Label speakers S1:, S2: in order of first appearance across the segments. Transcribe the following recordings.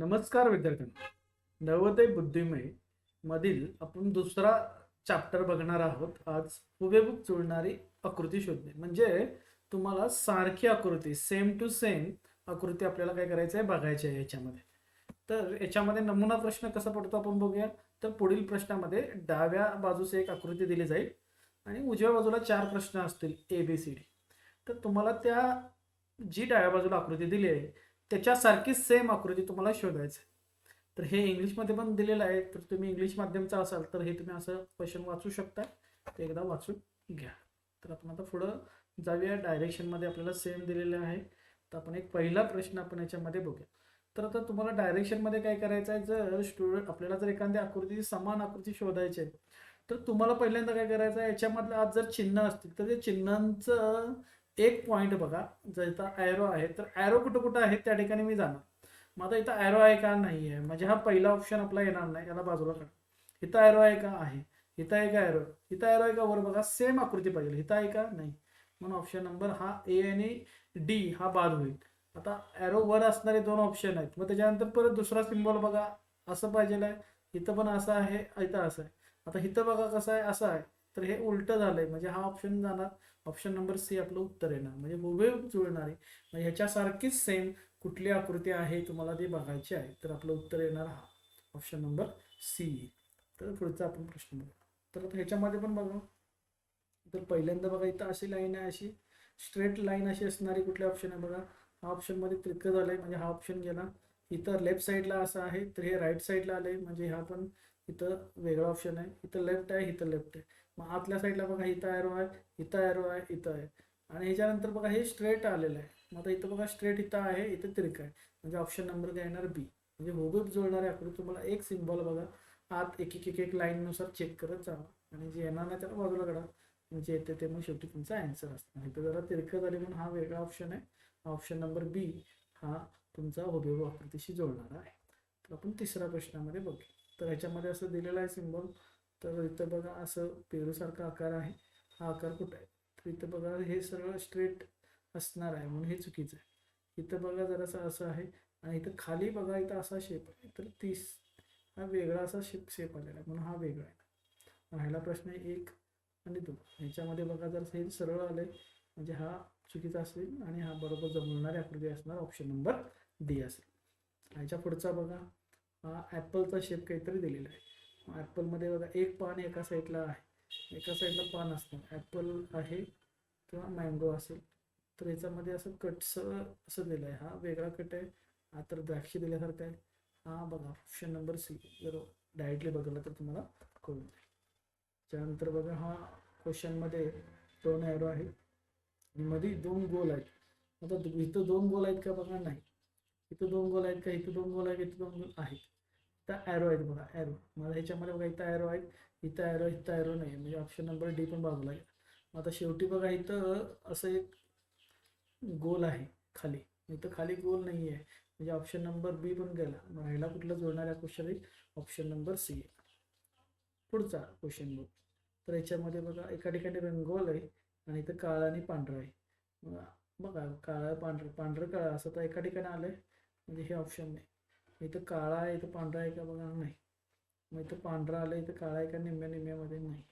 S1: नमस्कार विद्यार्थ्यांनो. नवोदय बुद्धिमय मधील आपण दुसरा चॅप्टर बघणार आहोत. आज हुबेहूब जुळणारी आकृती शोधणे. म्हणजे तुम्हाला सारखी आकृती सेम टू सेम आकृती आपल्याला काय करायचं आहे? बघायची आहे याच्यामध्ये. तर याच्यामध्ये नमुना प्रश्न कसा पडतो आपण बघूया तर पुढील प्रश्नामध्ये डाव्या बाजूस एक आकृती दिली जाईल आणि उजव्या बाजूला चार प्रश्न असतील ए बी सी डी तर तुम्हाला त्या जी डाव्या बाजूला आकृती दिली आहे त्याच्यासारखी सेम आकृती तुम्हाला शोधायचं आहे. तर हे इंग्लिशमध्ये पण दिलेलं आहे. तर तुम्ही इंग्लिश माध्यमचा असाल तर हे तुम्ही असं क्वेश्चन वाचू शकता. ते एकदा वाचून घ्या. तर आपण आता पुढं जाऊया. डायरेक्शनमध्ये आपल्याला सेम दिलेलं आहे. तर आपण एक पहिला प्रश्न आपण याच्यामध्ये बघूया. तर आता तुम्हाला डायरेक्शनमध्ये काय करायचं आहे? जर स्टुडंट आपल्याला जर एखाद्या आकृतीची समान आकृती शोधायची आहे तर तुम्हाला पहिल्यांदा काय करायचं आहे? याच्यामधलं आज जर चिन्ह असतील तर ते चिन्हांचं एक पॉईंट बघा जर इथं ॲरो आहे तर ॲरो कुठं कुठं आहे त्या ठिकाणी मी जाणार. मग आता इथं ॲरो आहे का? नाही आहे म्हणजे हा पहिला ऑप्शन आपला येणार नाही याला बाजूला काढ. इथं ॲरो आहे का? आहे. इथं आहे का ॲरो इथं ॲरो आहे का? वर बघा सेम आकृती पाहिजे. इथं आहे का? नाही. म्हणून ऑप्शन नंबर हा ए आणि डी हा बाद होईल. आता ॲरो वर असणारे दोन ऑप्शन आहेत. मग त्याच्यानंतर परत दुसरा सिम्बॉल बघा. असं पाहिजे आहे. इथं पण असं आहे इथं असं आहे. आता इथं बघा कसं आहे असं आहे. तर हे उलटं झालंय. म्हणजे हा ऑप्शन जाणार. ऑप्शन नंबर सी आपलं उत्तर येणार. म्हणजे हुबेहूब आहे म्हणजे ह्याच्यासारखीच सेम कुठली आकृती आहे तुम्हाला ती बघायची आहे. तर आपलं उत्तर येणार हा. ऑप्शन नंबर सी तर पुढचा आपण प्रश्न बघू. तर ह्याच्यामध्ये पण बघा. तर पहिल्यांदा बघा इथं अशी लाईन आहे अशी स्ट्रेट लाईन अशी असणारी कुठले ऑप्शन आहे बघा. हा ऑप्शनमध्ये त्रिक झालंय. म्हणजे हा ऑप्शन गेला. इथं लेफ्ट साईडला असं आहे. तर हे राईट साईडला आलंय. म्हणजे हा पण इथं वेगळा ऑप्शन आहे. इथं लेफ्ट आहे इथं लेफ्ट आहे. मग आतल्या साईडला बघा इथं ॲरो आहे इथं ॲरो आहे इथं आहे. आणि ह्याच्यानंतर बघा हे स्ट्रेट आलेलं आहे. मग आता इथं बघा स्ट्रेट इथं आहे इथं तिरक आहे. म्हणजे ऑप्शन नंबर काय येणार? बी म्हणजे हुबेहूब जुळणारे आकृती तुम्हाला एक सिम्बॉल बघा. आत एक एक एक एक लाईननुसार चेक करत जावा. आणि जे येणार नाही त्याला बाजूला काढा. म्हणजे येते ते मग शेवटी तुमचा अँसर असणार इथं जरा तिरकं झाले म्हणून हा वेगळा ऑप्शन आहे. ऑप्शन नंबर बी हा तुमचा हुबेहूब आकृतीशी जोडणारा आहे. तर आपण तिसऱ्या प्रश्नामध्ये बघू तर ह्याच्यामध्ये असं दिलेलं आहे सिम्बॉल तर इथं बघा असं पेरूसारखा आकार आहे. हा आकार कुठं आहे? तर इथं बघा हे सरळ स्ट्रेट असणार आहे म्हणून हे चुकीचं आहे. इथं बघा जरासं असं आहे आणि इथं खाली बघा इथं असा शेप आहे. तर तीस हा वेगळा असा शेप शेप आलेला आहे म्हणून हा वेगळा आहे. राहिला प्रश्न आहे एक आणि दोन. ह्याच्यामध्ये बघा जर हे सरळ आलं म्हणजे हा चुकीचा असेल आणि हा बरोबर जमवणारी आकृती असणार ऑप्शन नंबर डी असेल. ह्याच्या पुढचा बघा. हा ॲपलचा शेप काहीतरी दिलेला आहे. ॲपलमध्ये बघा एक पान एका साईडला आहे. एका साईडला पान असतं. ॲपल आहे किंवा मँगो असेल तर याच्यामध्ये असं कटचं असं दिलं आहे हा वेगळा कट आहे. हा तर द्राक्षी दिल्यासारखं आहे. हा बघा ऑप्शन नंबर सी जर डायरेक्टली बघितलं तर तुम्हाला कळून जाईल. त्यानंतर बघा हा क्वेश्चनमध्ये दोन ॲरो आहे. मध्ये दोन गोल आहेत. आता इथं दोन गोल आहेत का बघा नाही. इथं दोन गोल आहेत का? इथं दोन गोल आहेत. इथं दोन गोल आहेत. त्या ॲरो आहेत बघा ॲरो मला ह्याच्यामध्ये बघा इथं ॲरो आहेत इथं ॲरो इथं ॲरो नाही. म्हणजे ऑप्शन नंबर डी पण बाजूला आहे मग आता शेवटी बघा इथं असं एक गोल आहे खाली. इथं खाली गोल नाही आहे. म्हणजे ऑप्शन नंबर बी पण गेला. मग ह्याला कुठलं जोडणाऱ्या क्वेश्चन येईल ऑप्शन नंबर सी पुढचा क्वेश्चन बघ. तर याच्यामध्ये बघा एका ठिकाणी रंगोल आहे आणि इथं काळा आणि पांढरा आहे. बघा काळा पांढरं पांढरं काळा असं तर एका ठिकाणी आलं आहे म्हणजे हे ऑप्शन नाही. इथं काळा आहे इथं पांढरा आहे का बघा नाही. मग इथं पांढरा आलं इथं काळा आहे का निम्म्या निम्म्यामध्ये नाही.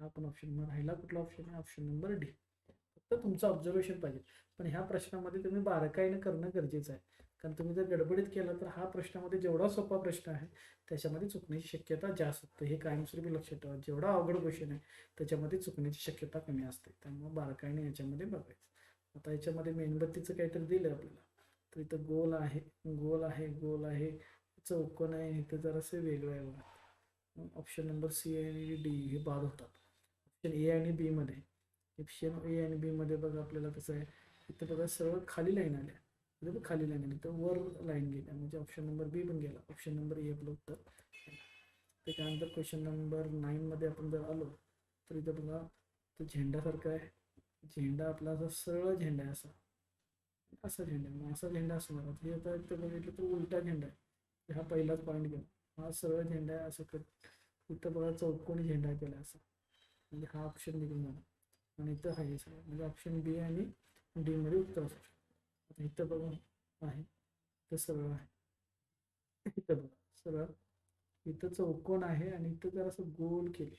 S1: हा पण ऑप्शन मग राहिला कुठला ऑप्शन आहे ऑप्शन नंबर डी फक्त तुमचं ऑब्झर्वेशन पाहिजे. पण ह्या प्रश्नामध्ये तुम्ही बारकाईनं करणं गरजेचं आहे. कारण तुम्ही जर गडबडीत केलं तर हा प्रश्नामध्ये जेवढा सोपा प्रश्न आहे त्याच्यामध्ये चुकण्याची शक्यता जास्त असते. हे कायमस्वरूपी लक्षात ठेवा. जेवढा अवघड क्वेश्चन आहे त्याच्यामध्ये चुकण्याची शक्यता कमी असते. त्यामुळे बारकाईने याच्यामध्ये बघायचं. आता याच्यामध्ये मेणबत्तीचं काहीतरी दिलं आपल्याला. तर इथं गोल आहे गोल आहे गोल आहे. चौकोन आहे इथं जरासं वेगळं आहे बघा. ऑप्शन नंबर सी आणि डी हे बाद होतात. ऑप्शन ए आणि बीमध्ये ऑप्शन ए आणि बीमध्ये बघा आपल्याला कसं आहे इथं बघा सरळ खाली लाईन आल्या. इथं खाली लाईन आली तर वर लाईन गेल्या. म्हणजे ऑप्शन नंबर बी पण गेला. ऑप्शन नंबर ए आपलं उत्तर. त्याच्यानंतर क्वेश्चन नंबर नाईनमध्ये आपण जर आलो तर इथं बघा तो झेंडासारखा आहे. झेंडा आपला असा सरळ झेंडा आहे असा. असा झेंडा आहे. मग असा झेंडा असणार हे म्हणजे आता इथं बघितलं तर उलटा झेंडा आहे. हा पहिलाच पॉईंट गेला. हा सरळ झेंडा आहे असं कर इथं बघा चौकोनी झेंडा केला असा. म्हणजे हा ऑप्शन निघून जाणार. आणि इथं आहे सगळं. म्हणजे ऑप्शन बी आणि डी मध्ये उत्तर असू शकतो. आता इथं बघा आहे. तर सरळ आहे. इथं बघा. सरळ. इथं चौकोन आहे आणि इथं जर असं गोल केले.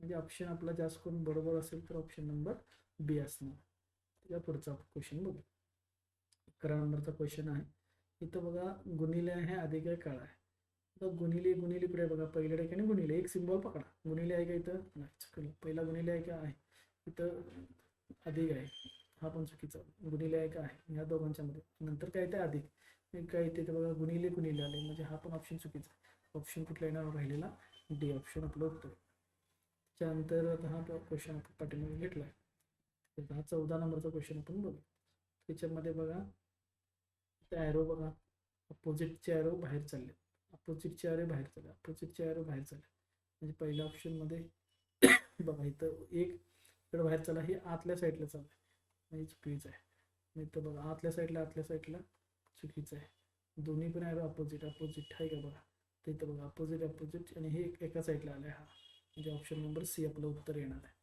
S1: म्हणजे ऑप्शन आपला जास्त करून बरोबर असेल तर ऑप्शन नंबर बी असणार. त्याच्या पुढचा क्वेश्चन बघू. अकरा नंबरचा क्वेश्चन आहे. इथं बघा गुणिले आहे अधिक आहे काळा आहे. तर गुणिले गुणिले पुढे बघा? पहिल्या ठिकाणी गुणिले. एक सिम्बॉल पकडा. गुणिले आहे का इथं? नाही चुकलं. पहिला गुणिले आहे का? आहे. इथं अधिक आहे. हा पण चुकीचा गुणिले आहे का? आहे. ह्या दोघांच्या मध्ये. नंतर काय ते अधिक? काय ते ते बघा गुणिले गुणिले आले. म्हणजे हा पण ऑप्शन चुकीचा ऑप्शन कुठला येणार राहिलेला? डी ऑप्शन आपलं उत्तर. त्यानंतर आता हा क्वेश्चन आपण पाठीमागे घेतला आहे हा चौदा नंबरचा क्वेश्चन आपण बघू. त्याच्यामध्ये बघा ते ॲरो बघा. अपोजिटचे ॲरो बाहेर चालले. अपोजिटचे ॲरो बाहेर चालले. अपोजिटचे ॲरो बाहेर चालले. म्हणजे पहिल्या ऑप्शनमध्ये बघा इथं एक इकडं बाहेर चालला हे आतल्या साईडला चाललं म्हणजे चुकीचं आहे. नाही तर बघा आतल्या साईडला आतल्या साईडला चुकीचं आहे. दोन्ही पण ॲरो अपोजिट अपोजिट आहे का बघा? तर इथं बघा अपोजिट अपोजिट आणि हे एका साईडला आलं आहे हा. म्हणजे ऑप्शन नंबर सी आपलं उत्तर येणार आहे.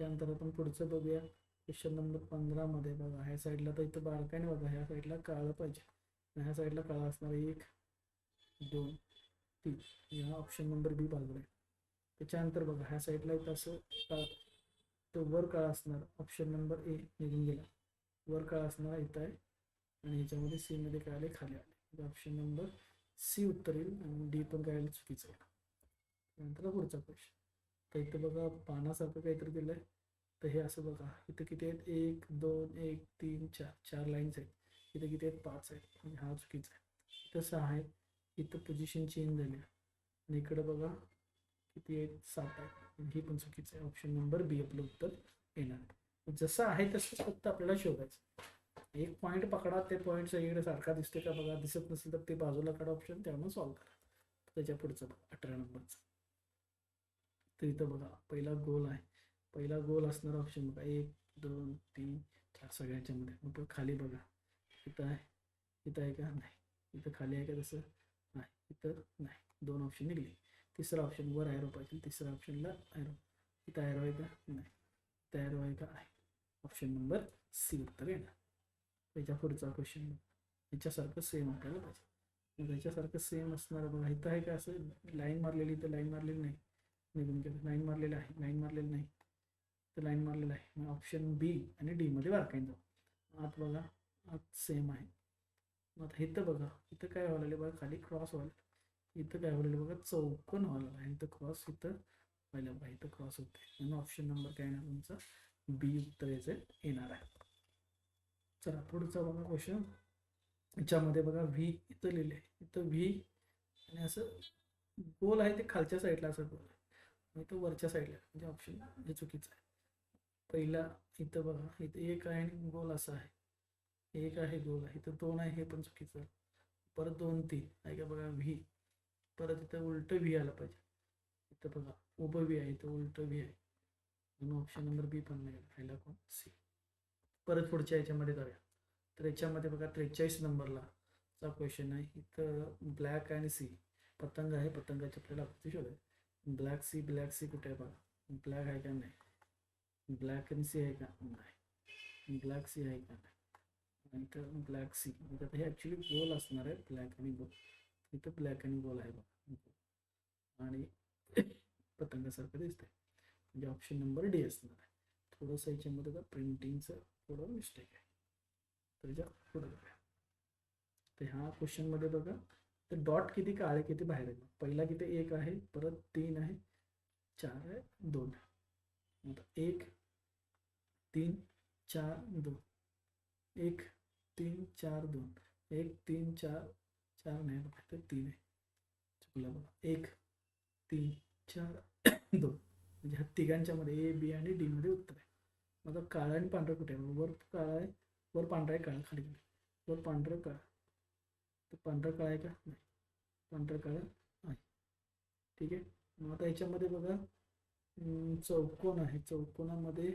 S1: त्यानंतर आपण पुढचं बघूया. क्वेश्चन नंबर पंधरामध्ये बघा ह्या साईडला तर इथं बारकाने बघा ह्या साईडला काळं पाहिजे. आणि ह्या साईडला काळा असणार एक दोन तीन. ह्या ऑप्शन नंबर बी बाजूला आहे. त्याच्यानंतर बघा ह्या साईडला इथं असं काळ. तो वर काळा असणार ऑप्शन नंबर ए निघून गेला. वर काळा असणार इथं आहे. आणि ह्याच्यामध्ये सीमध्ये काय आले खाली आले ऑप्शन नंबर सी उत्तर येईल आणि डी पण काय आलं चुकीचं आहे. त्यानंतर पुढचा क्वेश्चन तर इथं बघा पानासारखं काहीतरी दिलं आहे तर हे असं बघा इथं किती आहेत? एक दोन एक तीन चार चार लाईन्स आहेत. इथं किती आहेत? पाच आहेत. आणि हा चुकीचा आहे. इथं सहा आहे इथं पोझिशन चेंज झाली आणि इकडं बघा किती आहेत? सात आहेत. हे ही पण चुकीचं आहे. ऑप्शन नंबर बी आपलं उत्तर येणार जसं आहे तसंच फक्त आपल्याला शोधायचं एक पॉईंट पकडा ते पॉईंट सगळीकडे सारखा दिसतोय का बघा? दिसत नसेल तर ते बाजूला काढा ऑप्शन त्यामुळे सॉल्व्ह करा. त्याच्या पुढचं बघा अठरा नंबरचं. तर इथं बघा पहिला गोल आहे. पहिला गोल असणारा ऑप्शन बघा. एक दोन तीन चार सगळ्यांच्यामध्ये मग खाली बघा. इथं आहे. इथं आहे का? नाही. इथं खाली आहे का? तसं नाही. इथं नाही. दोन ऑप्शन निघले. तिसरा ऑप्शन वर ॲरो पाहिजे. तिसऱ्या ऑप्शनला ॲरो इथं ॲरो आहे का? नाही. इथं ॲरो आहे का? आहे. ऑप्शन नंबर सी उत्तर येणार. त्याच्या पुढचा क्वेश्चन याच्यासारखं सेम आपल्याला पाहिजे. मग त्याच्यासारखं सेम असणार बघा. इथं आहे का? असं लाईन मारलेली इथं लाईन मारलेली नाही. निघून गेलं. लाईन मारलेलं आहे. लाईन मारलेलं नाही. तर लाईन मारलेलं आहे. मग ऑप्शन बी आणि डीमध्ये बारकाईन जाऊ. आत बघा आत सेम आहे. मग आता इथं बघा इथं काय व्हायला बघा खाली क्रॉस व्हायला इथं काय व्हायला बघा चौकोन व्हायला आहे इथं क्रॉस इथं व्हायला बघा इथं क्रॉस होते. म्हणून ऑप्शन नंबर काय येणार तुमचा? बी उत्तर याचं येणार आहे. चला पुढचा बघा क्वेश्चन याच्यामध्ये बघा व्ही इथं लिहिले इथं व्ही आणि असं गोल आहे ते खालच्या साईडला असं गोल आहे. इथं वरच्या साईडला म्हणजे ऑप्शन हे चुकीचं आहे. पहिला इथं बघा इथं एक आहे आणि गोल असं आहे. एक आहे गोल आहे इथं दोन आहे हे पण चुकीचं. परत दोन तीन. ऐका बघा व्ही. परत इथं उलटं व्ही आलं पाहिजे. इथं बघा उभं व्ही आहे इथं उलटं व्ही आहे. म्हणून ऑप्शन नंबर बी पण नाही राहिला कोण सी परत पुढच्या याच्यामध्ये जाऊया. तर याच्यामध्ये बघा त्रेचाळीस नंबरला चा क्वेश्चन आहे. इथं ब्लॅक आणि सी पतंग आहे पतंगाची आपल्याला आकृती ब्लॅक सी ब्लॅक सी कुठे आहे बघा. ब्लॅक आहे का नाही? ब्लॅक आणि सी आहे का नाही। ब्लॅक सी आहे का नाही। इथं ब्लॅक सी म्हणजे हे ॲक्च्युली गोल असणार आहे ब्लॅक आणि गोल इथं ब्लॅक आणि गोल आहे बघा। आणि पतंगासारखं दिसतंय। म्हणजे ऑप्शन नंबर डी असणार आहे। थोडंसं याच्यामध्ये प्रिंटिंगचं थोडं मिस्टेक आहे। तर याच्या पुढे बघा तर ह्या क्वेश्चनमध्ये बघा। तर डॉट किती काळे, किती बाहेर आहे पहिला किती एक आहे, परत तीन आहे, चार आहे, दोन आहे. एक तीन चार दोन. एक तीन चार दोन. एक तीन चार चार नाही बघा तर तीन आहे. चुकला बघा. एक तीन चार दोन. म्हणजे ह्या तिघांच्या मध्ये ए बी आणि डी मध्ये उत्तर आहे. मग आता काळा आणि पांढरा कुठे आहे? वर काळा आहे वर पांढरा आहे काळा खाली वर पांढरं काळा. तर पांढरा काळा आहे का? नाही. पांढरा काळा आहे. ठीक आहे. मग आता ह्याच्यामध्ये बघा. चौकोन आहे. चौकोनामध्ये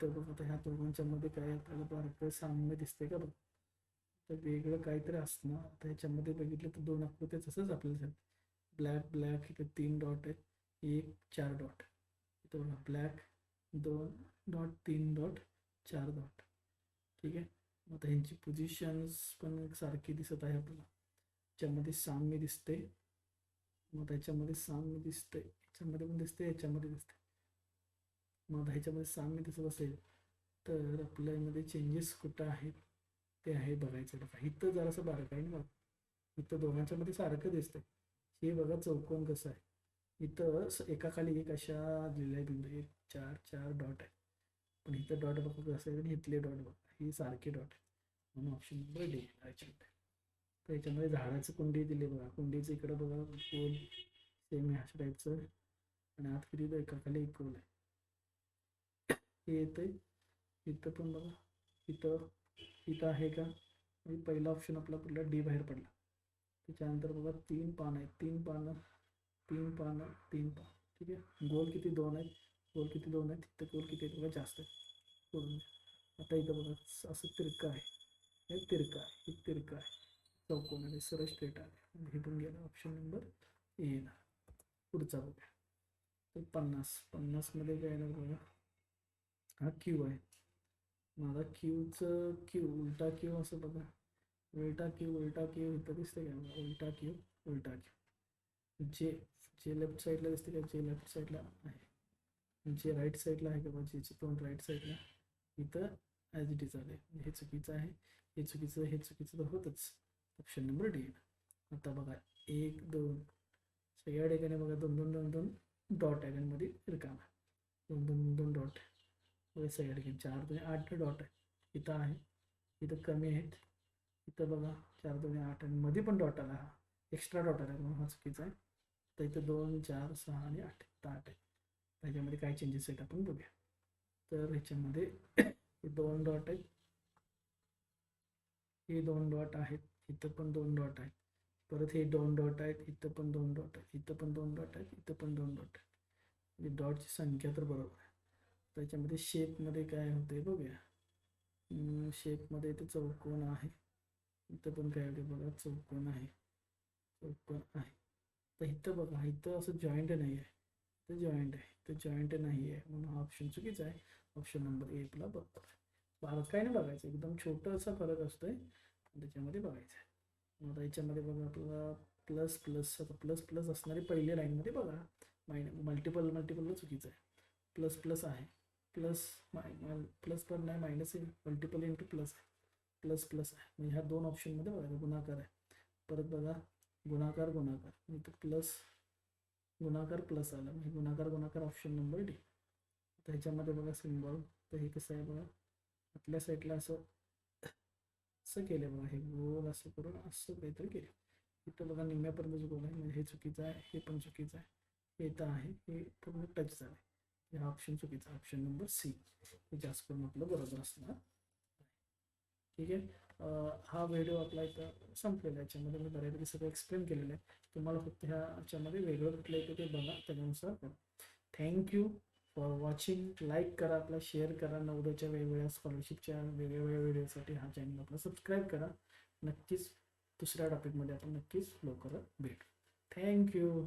S1: तर बघ आता ह्या दोघांच्या मध्ये काय आपल्याला बारक साम्य दिसते का बघ? तर वेगळं काहीतरी असणार. आता ह्याच्यामध्ये बघितलं तर दोन आकृत्या तसंच आपल्याला ब्लॅक ब्लॅक इथे तीन डॉट आहेत. एक चार डॉट. इथं बघा ब्लॅक दोन डॉट तीन डॉट चार डॉट. ठीक आहे? मग आता ह्यांची पोझिशन्स पण सारखी दिसत आहे आपल्याला. याच्यामध्ये साम्य दिसते मग त्याच्यामध्ये साम्य दिसते याच्यामध्ये पण म्हणजे दिसते याच्यामध्ये दिसते मग आता ह्याच्यामध्ये साम्य दिसत असेल तर आपल्यामध्ये चेंजेस कुठं आहेत? ते आहे बघायचं. बघा इथं जरासं बारकाईने बघा. इथं दोघांच्यामध्ये सारखं दिसतंय. हे बघा चौकोन कसं आहे. इथं एकाखाली एक अशा दिलेल्या बिंदू एक चार चार डॉट आहे. पण इथं डॉट बघा कसं आहे आणि इथले डॉट बघा. ही सारखे डॉट आहे म्हणून ऑप्शन नंबर डी याच्यामध्ये तर याच्यामध्ये झाडाचं कुंडी दिले बघा. कुंडीचं इकडं बघा गोल सेम अशा टाईपचं आणि आत किती एकाखाली एक गोल आहे. हे येतंय. इथं पण बघा. इथं इथं आहे का? म्हणजे पहिला ऑप्शन आपला कुठला? डी बाहेर पडला. तीन पान तीन पानं तीन पानं तीन पान. ठीक आहे? गोल किती? दोन आहेत. गोल किती? दोन आहेत. तिथं गोल किती आहेत? जास्त द्या. आता इथं बघा, असं तिरकं आहे. हे तिरकं आहे. हे चौकोन आणि स्ट्रेट आहे हे ऑप्शन नंबर ए पुढचा बघा तर पन्नास पन्नासमध्ये काय ना बघा हा क्यू आहे. माझा क्यूचं क्यू उलटा क्यू असं बघा. उलटा क्यू उलटा क्यू इथं दिसते का? उलटा क्यू उलटा क्यू जे जे लेफ्ट साईडला दिसते का? जे लेफ्ट साईडला आहे. जे राईट साईडला आहे का बघा जेचे तोंड राईट साईडला इथं ॲज इट इज आले हे चुकीचं आहे. हे चुकीचं हे चुकीचं तर होतच. ऑप्शन नंबर डी आता बघा. एक दोन. सगळ्या ठिकाणी बघा. दोन दोन दोन दोन. डॉट आहे आणि मध्ये रिकामा दोन दोन दोन डॉट आहे. सगळ्या ठिकाणी चार दोन आठ डॉट आहे. इथं आहे. इथं कमी आहेत. इथं बघा चार दोन आठ आणि मध्ये पण डॉट आला हा. एक्स्ट्रा डॉट आला. म्हणून हा चुकीचा आहे. तर इथं दोन चार सहा आणि आठ इथं आठ आहे. त्याच्यामध्ये काय चेंजेस आहेत आपण बघूया. तर ह्याच्यामध्ये दोन डॉट आहेत. हे दोन डॉट आहेत. इथं पण दोन डॉट आहेत. परत हे दोन डॉट आहेत इथं पण दोन डॉट आहेत इथं पण दोन डॉट आहेत इथं पण दोन डॉट आहेत. म्हणजे डॉटची संख्या तर बरोबर आहे. त्याच्यामध्ये शेपमध्ये काय होते बघूया. शेपमध्ये इथे चौकोन आहे. इथं पण काय होते बघा चौकोन आहे. चौकोन आहे. तर इथं बघा इथं असं जॉईंट नाही आहे. इथं जॉईंट आहे इथं जॉईंट नाही आहे. म्हणून हा ऑप्शन चुकीचा आहे. ऑप्शन नंबर ए बघतो बरोबर आहे बारकाईने बघायचं. एकदम छोटासा फरक असतोय. त्याच्यामध्ये बघायचं आहे आता याच्यामध्ये बघा आपला प्लस प्लस आता प्लस प्लस असणारी पहिल्या लाईनमध्ये बघा मायन मल्टिपल मल्टिपलला चुकीचं आहे. प्लस प्लस आहे. प्लस माय प्लस पण नाही मायनस मल्टिपल इंटू प्लस आहे. प्लस प्लस आहे. म्हणजे ह्या दोन ऑप्शनमध्ये बघा गुणाकार आहे. परत बघा गुणाकार गुणाकार. इथं प्लस गुणाकार प्लस आला. म्हणजे गुणाकार गुणाकार ऑप्शन नंबर डी तर ह्याच्यामध्ये बघा सिम्बॉल तर हे कसं आहे बघा आपल्या साईडला असं असं केलं बघा हे गोल असं करून असं काहीतरी केलं इथं बघा निम्म्यापर्यंत गोल आहे म्हणजे हे चुकीचं आहे हे पण चुकीचं आहे हे तर आहे हे पूर्ण टच झालं आहे हा ऑप्शन चुकीचा ऑप्शन नंबर सी हे जास्त करून आपलं बरोबर असणार. ठीक आहे? हा व्हिडिओ आपला इथं संपलेला आहे. याच्यामध्ये मी बऱ्यापैकी सगळं एक्सप्लेन केलेलं आहे. तुम्हाला फक्त ह्या याच्यामध्ये वेगळं कुठलं येतं ते बघा त्याच्यानुसार थँक्यू फॉर वॉचिंग लाईक करा आपला शेअर करा. नवोदयच्या वेगवेगळ्या स्कॉलरशिपच्या वेगवेगळ्या व्हिडिओसाठी हा चॅनल आपला सबस्क्राईब करा. नक्कीच दुसऱ्या टॉपिकमध्ये आपण नक्कीच लवकरच भेटू. थँक्यू